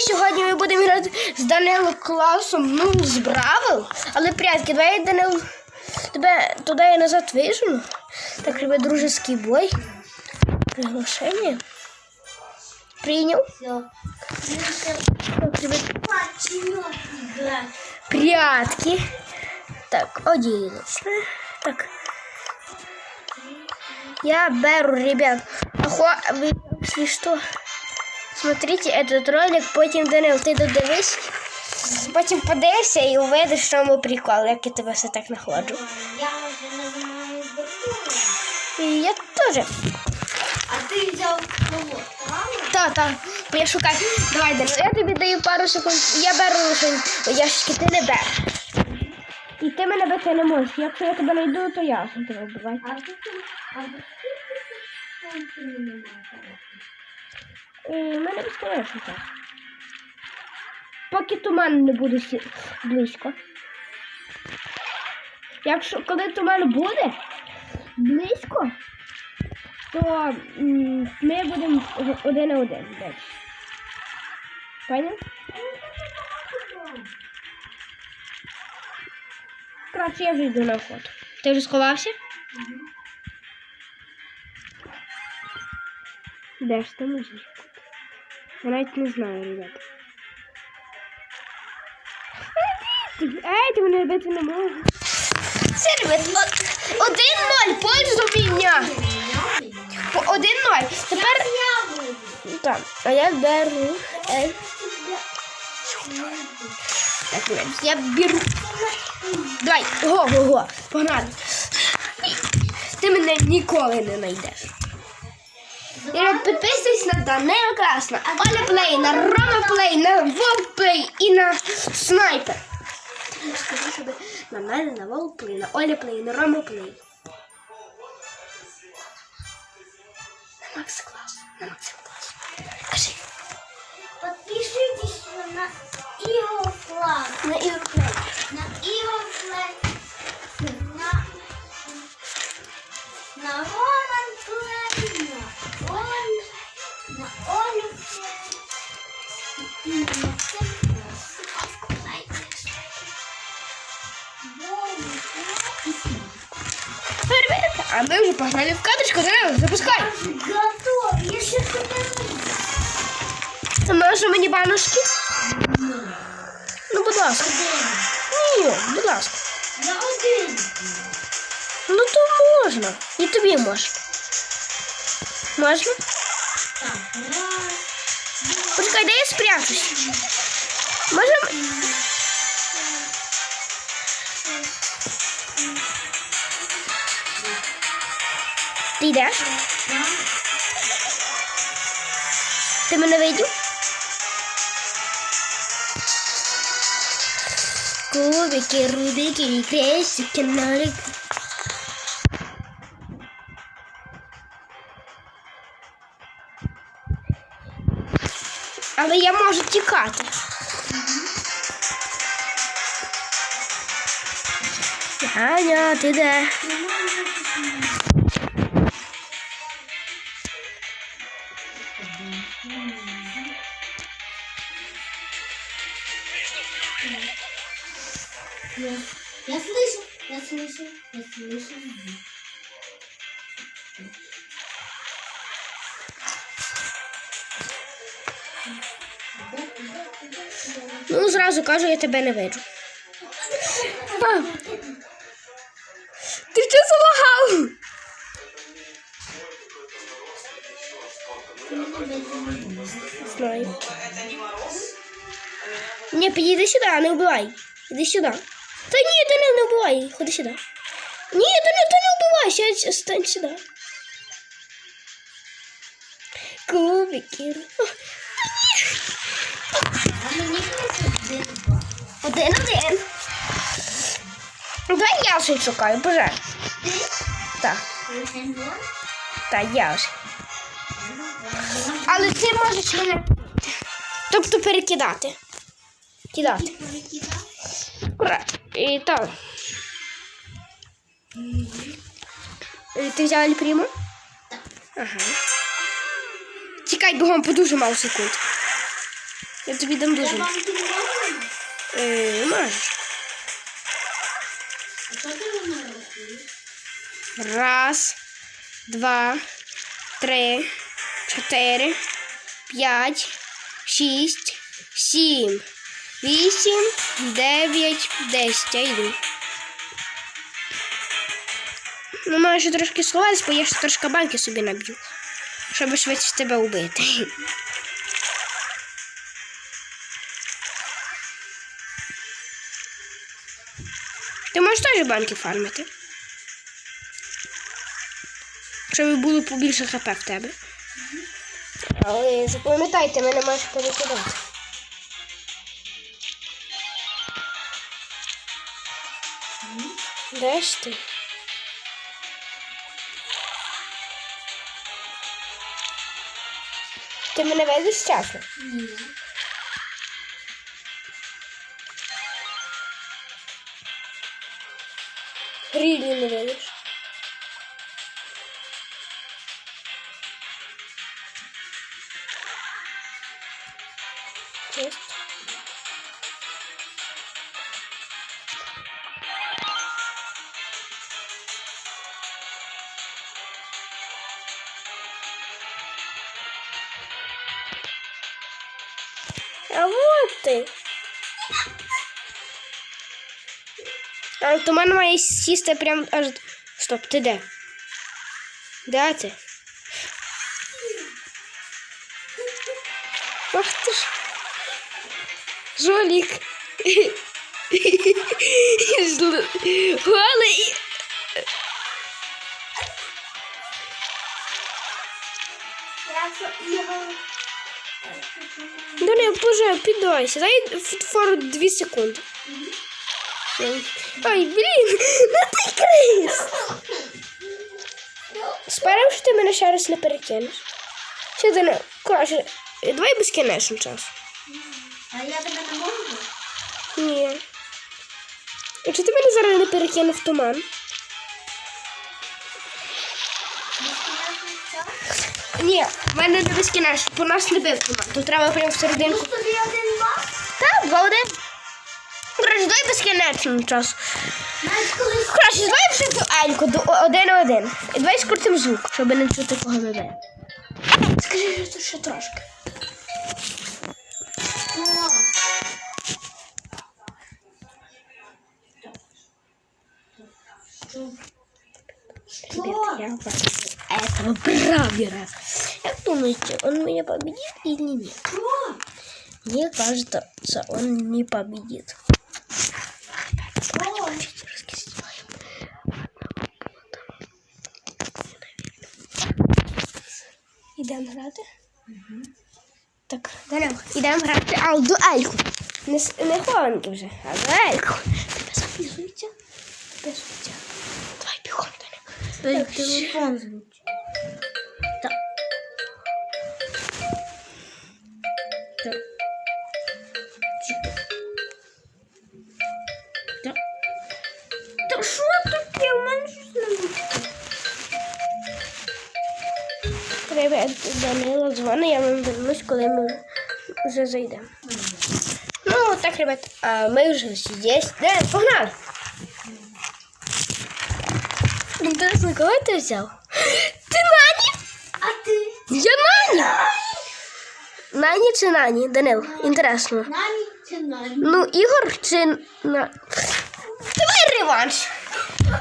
сьогодні ми будемо грати з Данилом класом, ну, з Бравл. Але прятки, давай я, Данил тебе туди і назад вижену. Так, ребят, дружеский бой. Приглашение. Принял. Так, ребят, прятки. Так, одиночка. Так. Я беру, ребят. Ахо, вы, если что, смотрите этот ролик, потім Данил, ти додивись. Потім подивишся і увидиш, що чому прикол, як я тебе все так нахладжу. Я вже не знаю. І я теж. А ти взяв кого? Та, та, бо я шукаю. Давай, Данил, я тобі даю пару секунд. Я беру лише ящики, ти не береш. І ти мене бити не можеш. Якщо я тебе знайду, то я сам тебе вбиваю. А ти а ти І в мене безконечно час. Поки туман не буде близько. Якщо коли туман буде близько, то ми будемо один на один. далі. Поняв? Коротше, я вже йду на охоту. Ти вже сховався? Де ж ти можеш? Я навіть не знаю, ребята. Ей, ти мене бити не можеш. Ребят, один-ноль, пользу мене. По- Один-ноль. Тепер... Так, а я беру... Ей. Так, ребят, я беру... Давай, го-го-го, погнали. Ти мене ніколи не знайдеш. І підписуйтесь на Данила Красна, Оля Плей, на Рома Плей, на Вов Плей і на Снайпер. Я скажу, щоб на мене на Вов Плей, на Оля Плей, на Рома Плей. На Макс Клас, на Макс Клас. Кажи, Подпишитесь на Ігор Флаг. на Ігор Плей. На Ігор Флаг. На на Роман а ми вже погнали в кадрочку, Данила, запускай. Готов. Я ще тебе Ти можеш мені банушки? Ну, будь ласка. Ні, будь ласка. Я один. Ну то можна. І тобі можна. Можна? Так, раз. Почекай, де я спрячусь? Можна? Ти йдеш? Ти мене видів? Кубики, рубики, кресики, нолик. Але я можу тікати. Аня, ти де? Слышу, я слышу. Ну, зразу кажу, я тебе не виджу. Ти що залагав? Знаю. Ні, підійди сюди, не вбивай. Іди сюди. Та ні, ти не, вбивай, ходи сюди. Ні, ти не, ти не вбивай, сядь, стань сюди. Кубики. Один-два. Один-один. Давай я вже шукаю, боже. Так, так, я вже. Але ти можеш мене. Тобто перекидати. Кидати. Ура. І так. Е, Ти взяв Альпріму? Так. Ага. Тікай бігом, по дуже мало секунд. Я тобі дам дуже. можу? Е, можеш. А що ти? Раз, два, три, чотири, п'ять, шість, сім, вісім, дев'ять, десять. Я йду. Ну, може трошки сховатись, бо я ще трошки банки собі наб'ю. Щоб швидше тебе убити. Ти можеш теж банки фармити? Щоб було побільше хп в тебе. Але запам'ятайте, мене маєш перекидати. Де ж ти? Ти мене везеш часу? Ні. Рілі не ведеш. Ти. А туман має сісти прям аж. Стоп, ти де? Де ти? Ах ти ж. Жолік. Зл- Да не. Дай фору 2 секунди. Ай, блін, ну ти крис. Сперев, що ти мене ще раз не перекинеш. Ще ти не. Коротше, давай безкінечно час. А я тебе не можу? Ні. Чи ти мене зараз не перекинув туман? Ні, в мене не безкінечно, бо нас не бив туман. Тут треба прямо в серединку. Один? Так, два один. Коротше, дай безкінечно час. Коротше, давай вже до Ельку, до один-один. І давай скрутимо звук, щоб не чути кого ми б'ємо. Скажи, що тут ще трошки. О, Ребят, я этого бравера. Как думаете, он меня победит или нет? що? Мне кажется, он не победит. О, Читерски сделаем. Ідемо грати? Так, Данило, ідемо грати а, до Ельку. Не, с- не хованки вже, а до Ельку. Тебе записується? Записується. Давай бігом, Данило. телефон звучить. Треба Данило дзвонить, я вам вернусь, коли ми вже зайдемо. Ну, так, ребят, а ми вже здесь. Де, погнали! Інтересно, кого ти взяв? Ти Нані? А ти? Я Нані! Нані чи Нані? Данил, інтересно. Намі чи намі? Ну, Ігор чи на. Давай реванш.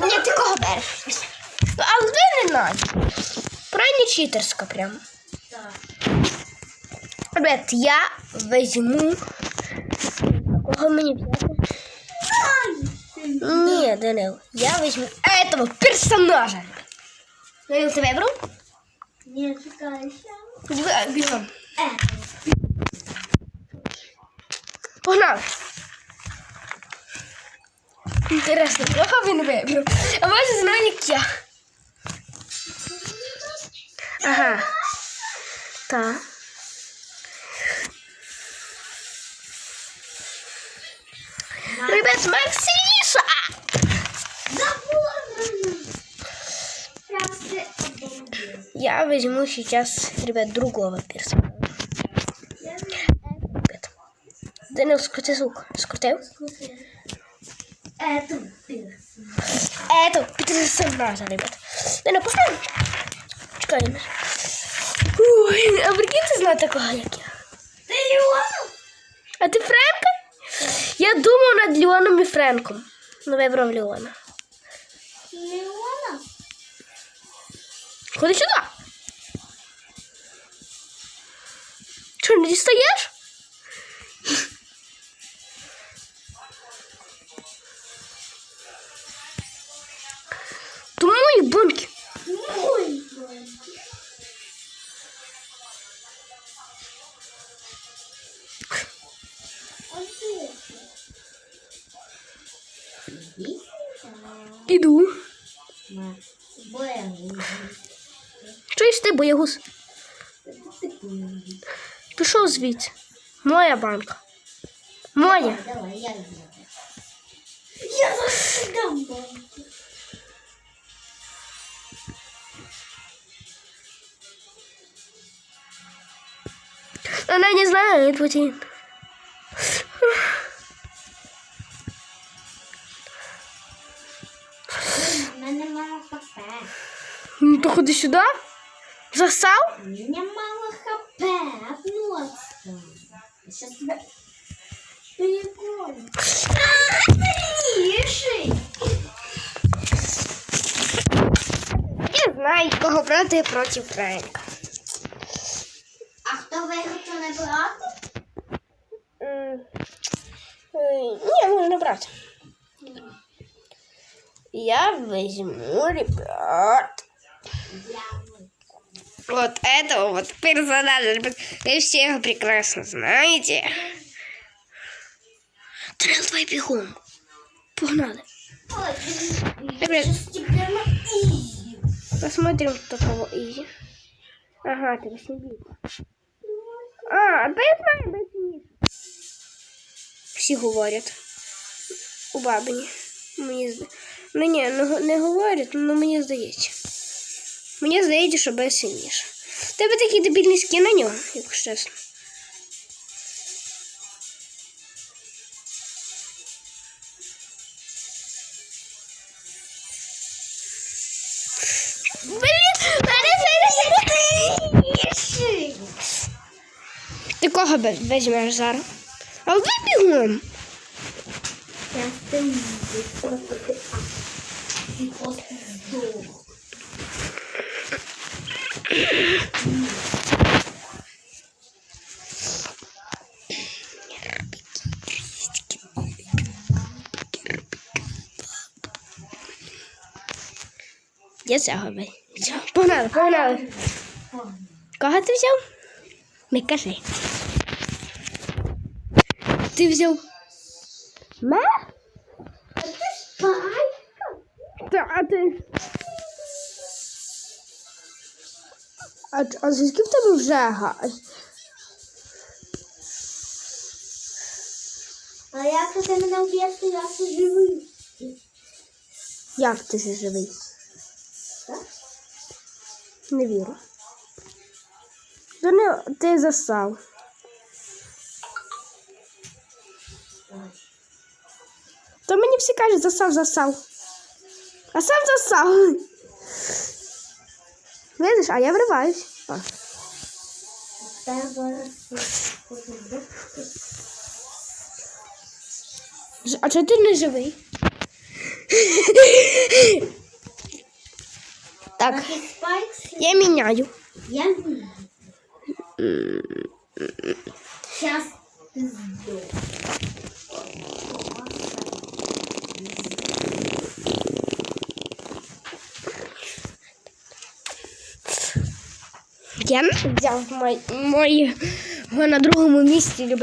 Ні, ти кого береш? Ну, але ви не Нані. Крайне читерська прям. Так. Ребят, я візьму. Кого мені взяти? Ні, Данил, я візьму этого персонажа. Данил, ти вибрав? Не чекай ще. Диви- Бігом. Е. Погнали. Інтересно, кого він вибрав? А може знає, як я. Ага. Так. Ребят, Максиша! Я возьму сейчас, ребят, другого персонажа. Ребят, Данил, скрути звук. Скрутив? Это персонаж. Ето, персонажа, ребят. Данил, поставь. Чекай. Данил. Ой, а прикинь, ти знає такого, як я. Ты Леон? А ти Френка? Я думав над Леоном і Френком. Ну, вибрав Леона. Леона? Ходи сюди. Що, не дістаєш? Боягуз. Чуєш ти, боягуз? Пішов звідси. Моя банка. Моя. Давай, я иду. Я вас дам банку. Вона не знає, потім. Ну, то ходи сюди. Засав? У меня мало хп. Относится. Сейчас тебя перегоню. Тише. Я знаю, кого брати проти Френка. А хто виграв, то не брати? М, е, Ні, можна брати. Я возьму, ребят. Я Вот этого вот персонажа. ребят. Вы все его прекрасно знаете. Трел, давай бегом. Погнали. Ой, Ребят. сейчас тебе на изи. Посмотрим, кто кого изи. Ага, ты восьмибит. А, да я знаю, да это не. Всі говорять. У бабині. Мені зда... Ну ні, не, го- не говорять, але мені здається. Мені здається, що без сильніше. Тебе такий дебільний скін на нього, якщо чесно. Ти кого візьмеш зараз? А ви бігом. Я стою здесь, просто ты а, ты просто сдох. Я цього би. взяв. Погнали, погнали. Кого ти взяв? Не а ти. А, звідки в тебе вже гай? А як ти мене вб'єш, то я ще живий. Як ти ще живий? Так? Не вірю. Та не, ти засав. То мені всі кажуть, засав, засав. А сам засав. Видиш, а я вриваюсь. О. Та я зараз хочу здохнути. Ж- А чого ти не живий? так, я міняю. Я не Сейчас ты сдох. Я взяв мой, мой на другому місці.